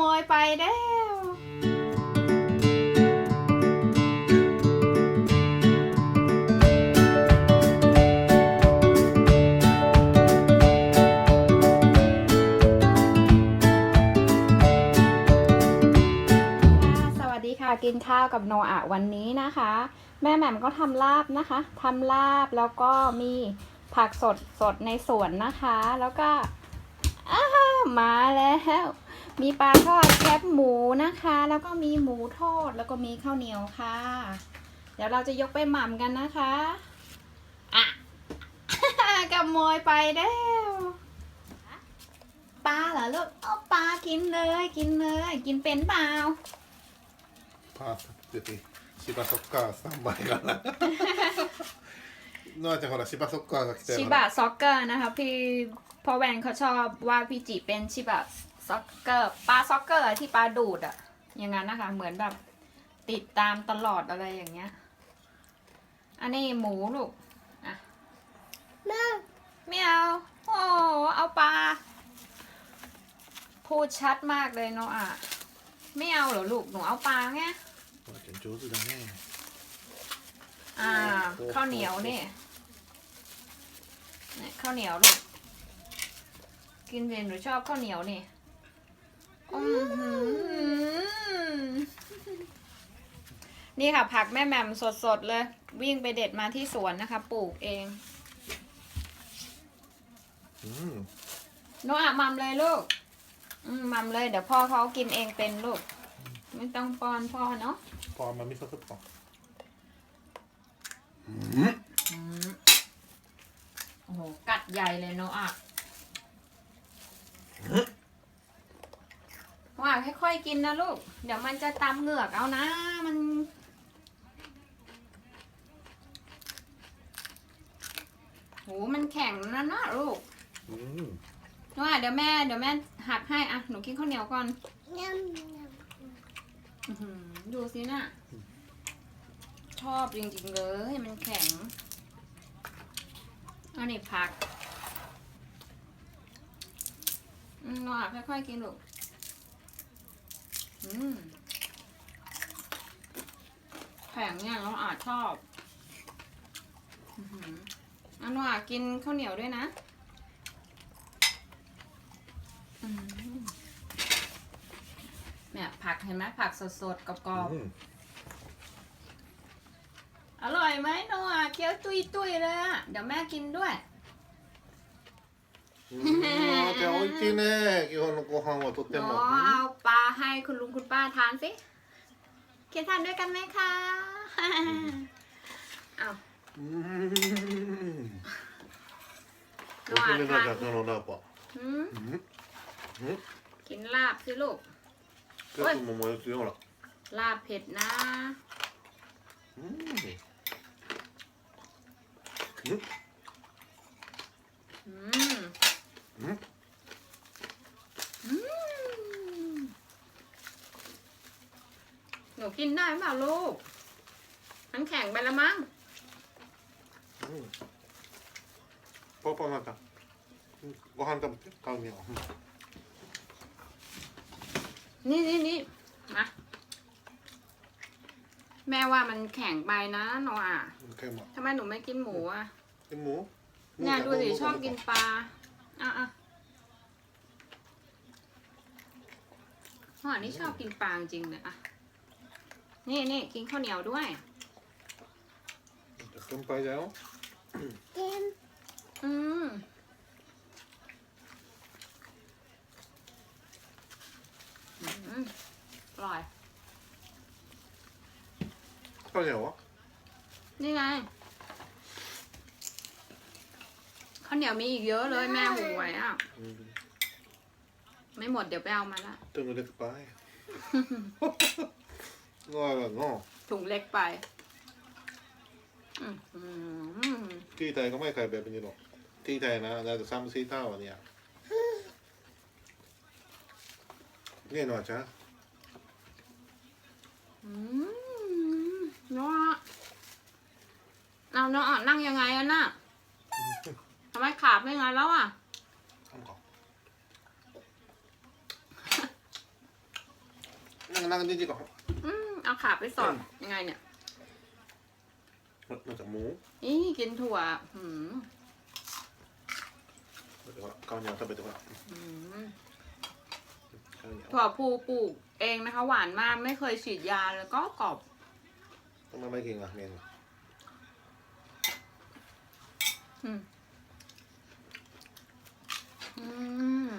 โมยไปแล้วสวัสดีค่ะกินข้าวกับโนอาวันนี้นะคะ แม่แหม่มก็ทำลาบนะคะทำลาบแล้วก็มีผักสดสดในสวนนะคะ แล้วก็อามาแล้ว มีปลาทอดแคบหมูนะคะ แล้วก็มีหมูทอดแล้วก็มีข้าวเหนียวค่ะ เดี๋ยวเราจะยกไปหม่ำกันนะคะอะกับมอยไปแล้วปลาเหรอลูกโอ้ปลากินเลยกินเลย กินเป็นเปล่าปลาจะติชิบะซ็อกเกอร์สามใบกันนะนอกจาะชิบะซ็อกเกอร์ชิบะซ็อกเกอร์นะคะพี่พ่อแวนเขาชอบว่าพี่จีเป็นชิบะ ซ็อกเกอร์ปลาซ็อกเกอร์ที่ปลาดูดอะอย่างนั้นนะคะ เหมือนแบบติดตามตลอดอะไรอย่างเงี้ย อันนี้หมูลูกอะแม่ไม่เอาโอ้เอาปลา พูดชัดมากเลยเนาะอะไม่เอาเหรอลูกหนูเอาปลาไง我捡竹子的妹妹。อ่าข้าวเหนียวนี่นี่ข้าวเหนียวลูกกินเย็นหนูชอบข้าวเหนียวนี่ นี่ค่ะ ผักแม่แหม่มสดๆเลย วิ่งไปเด็ดมาที่สวนนะคะ ปลูกเองอืมนอามัมเลยลูกมัมเลย เดี๋ยวพ่อเขากินเองเป็นลูก ไม่ต้องป้อนพ่อเนาะพอนมันไม่สดๆหรอกอือืโอ้โห กัดใหญ่เลยโนอา อยๆกินนะลูก เดี๋ยวมันจะตำเหงือกเอานะ มัน โห มันแข็งนะนะลูกうんว่าเดี๋ยวแม่ เดี๋ยวแม่หักให้อะหนูกินข้าวเหนียวก่อนอื้อหือดูสิน่ะชอบจริงๆเลยมันแข็งอันนี้ผักอืมหนูอะค่อยๆกินลูกอืม แข็งเนี่ยเราอาจชอบอือหืออันหนูอะกินข้าวเหนียวด้วยนะอืมเนี่ยผักเห็นไหมผักสดๆกรอบうんๆอร่อยไหมโนอะเคี้ยวตุยๆเลยอะเดี๋ยวแม่กินด้วย うんノアちゃん美味しいね今日のご飯はとって หนู も เอาปลาให้คุณลุงคุณป้าทานสิเคียนทานด้วยกันไหมคะ เอา うん ノ お ア すすめだじゃあこのラーパ หืม うんうん กินลาบสิลูก 結構ももやつよほら ลาบเผ็ดนะ うんうん อืม うん อืม หนูกินได้เปล่าลูก มันแข็งไปแล้วมั้ง うんパパなんかうんご飯食べて買うには นี่นี่นี่มาแม่ว่ามันแข็งไปนะหนูอ่ะ うんケマ ทำไมหนูไม่กินหมูอ่ะ でも เนี่ยดูสิชอบกินปลา อะอะพ่อนี้ชอบกินปางจริงเลยอะ นี่นี่กินข้าวเหนียวด้วย De groenpijl. กินอืมอร่อร่อย Kan je hoor. นี่ไง ข้าวเหนียวมีอีกเยอะเลยแม่หูงไว้อะ ไม่หมดเดี๋ยวไปเอามาละถุงเล็กไปงอแบบง้อถุงเล็กไปที่ไทยก็ไม่ขคยแบบนี้หรอกที่ไทยนะเราจะซ้ำซีเท่าเนี่ยนี่หน่อยจ้ะอืมนาะเอาเนาอนั่งยังไงอะน่ะ ทำไมขาบไม่งั้นแล้วอ่ะ なんか นั่งจริงๆก่อน อืมเอาขาไปสอดยังไงเนี่ย มาจากหมู นี่กินถั่วหืม เดี๋ยวข้าวเหนียว食べてほら หืม ข้าวเหนียว ถั่วพูปลูกเองนะคะ หวานมากไม่เคยฉีดยาแล้วก็กรอบ ทำไมไม่กินอ่ะเมน อืม อืม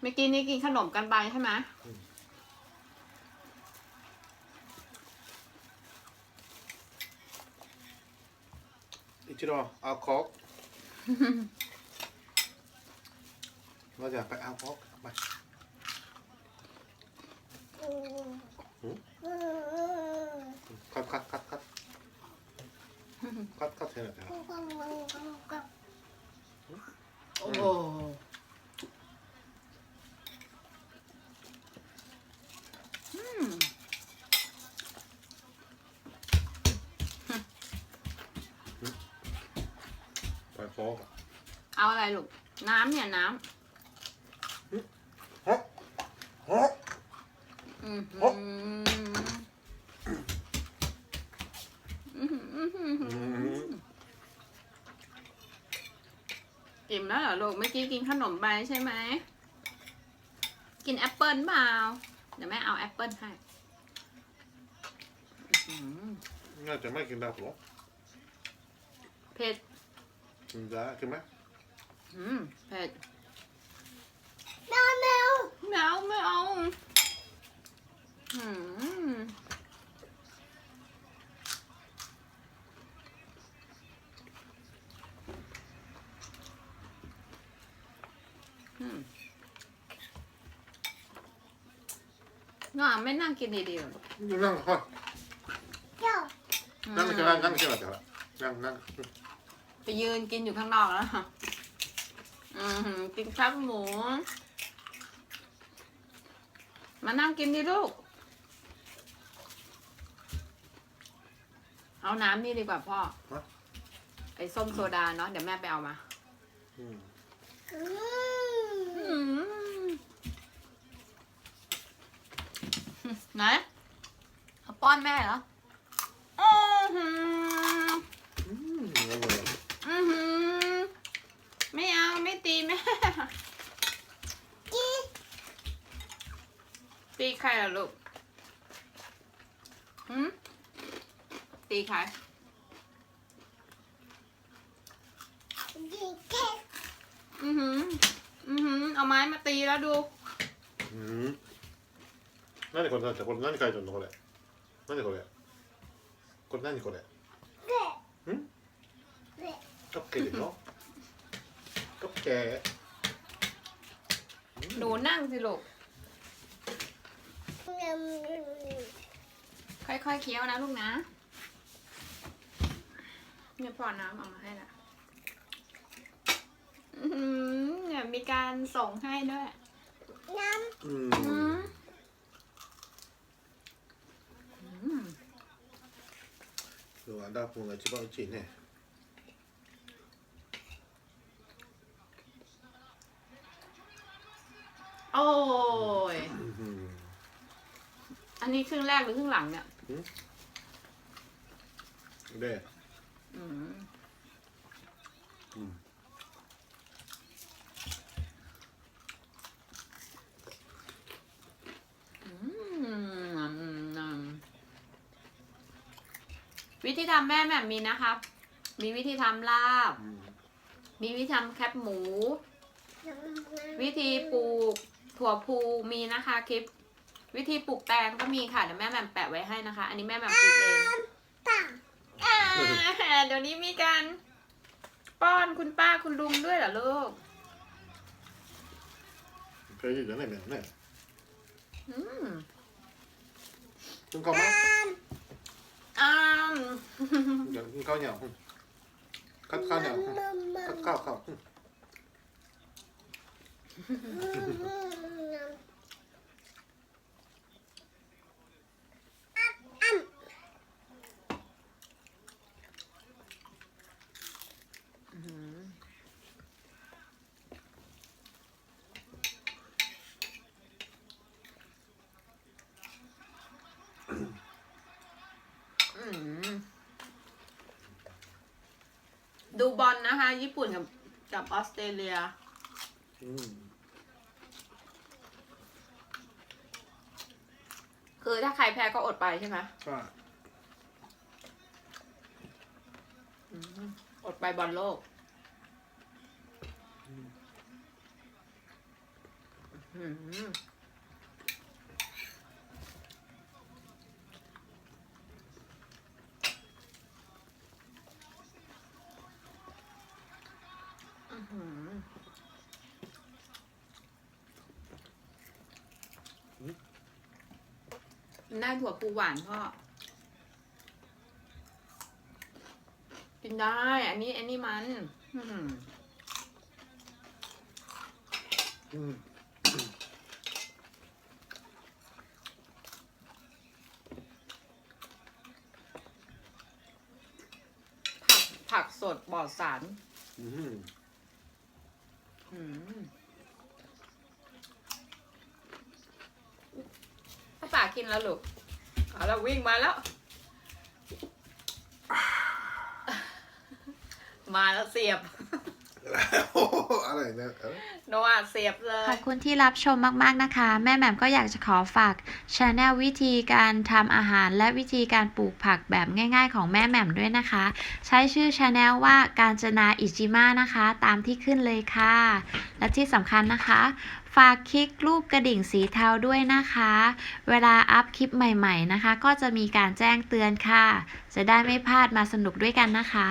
เมื่อกี้นี้กินขนมกันไปใช่ไหมอิจิโร่เอาโค้กเราจะไปเอาโค้กไปคัดคัดคัดคัดคัดคัดเท่าไหร่ครับ โอ้โหอืมไปโค้กอะเอาอะไรลูก น้ำเนี่ยน้ฮะฮะำอืมโอ๊ะอืมอืมอืมอืม อืม อิ่มแล้วเหรอลูกเมื่อกี้กินขนมไปใช่ไหม กินแอปเปิลเปล่า เดี๋ยวแม่เอาแอปเปิลให้อื้อหือน่าจะไม่กินแบบหรอเผ็ด กินได้กินไหมอืมเผ็ด แมวแมว แมวไม่เอาอืมอืม น้องไม่นั่งกินดีๆหรอนั่งค่ะนั่งกินนั่งนั่งกินอะไรกันนั่งนั่งไปยืนกินอยู่ข้างนอกแล้วค่ะอือหือกินข้าวหมู มานั่งกินดิลูก เอาน้ำนี่ดีกว่าพ่อ ไอ้ส้มโซดาเนาะเดี๋ยวแม่ไปเอามา อืม อืม ไหนเอาป้อนแม่เหรออือหืออืมอร่อยอือหือไม่เอาไม่ตีแม่ตีใครล่ะลูกหืมตีใครอือหืออือหือเอาไม้มาตีแล้วดู อืม 何これ何これ何書いてるのこれ何これこれ何これんカップケーキでしょカップケー หนูนั่งสิลูก ค่อยๆเคี้ยวนะลูกนะ เนี่ยพอน้ำเอามาให้ละอื้อหือเนี่ยมีการส่งให้ด้วย う อื 안다보면집어넣지네โอ้ย อันนี้ครึ่งแรกหรือครึ่งหลังเนี่ย 네 วิธีทำแม่แม่มีนะครับ มีวิธีทำลาบ うん มีวิธีทำแคปหมู วิธีปลูกถั่วพูมีนะคะคลิป วิธีปลูกแตงก็มีค่ะเดี๋ยวแม่แหม่มแปะไว้ให้นะคะ อันนี้แม่แหม่มปลูกเองอ่าเดี๋ยวนี้มีการป้อนคุณป้าคุณลุงด้วยเหรอลูก これいいじゃない麺ね อ้ามอยวกินข้าวเหนียวข้าวข้าวเหนียวข้าวข้าวข้าว ดูบอลนนะคะ ญี่ปุ่นกับกับออสเตรเลียคือถ้าใครแพ้ก็อดไปใช่ไหมใช่ออดไปบอลโลกอืม มันได้ถั่วปูหวานพ่อ กินได้ อันนี้ อันนี้มันผักผักสดปลอดสาร อื กินแล้วลูกเอาแล้ววิ่งมาแล้ว มาแล้วเสียบ อะไรนะโนอาเสียบเลย ขอบคุณที่รับชมมากๆนะคะ แม่แหม่มก็อยากจะขอฝากชาแนลวิธีการทำอาหารและวิธีการปลูกผักแบบง่าย ๆ ของแม่แหม่มด้วยนะคะ ใช้ชื่อชาแนลว่าการจนาอิจิมานะคะ ตามที่ขึ้นเลยค่ะ และที่สำคัญนะคะ ฝากคลิกรูปกระดิ่งสีเทาด้วยนะคะ เวลาอัพคลิปใหม่ ๆนะคะ ก็จะมีการแจ้งเตือนค่ะ จะได้ไม่พลาดมาสนุกด้วยกันนะคะ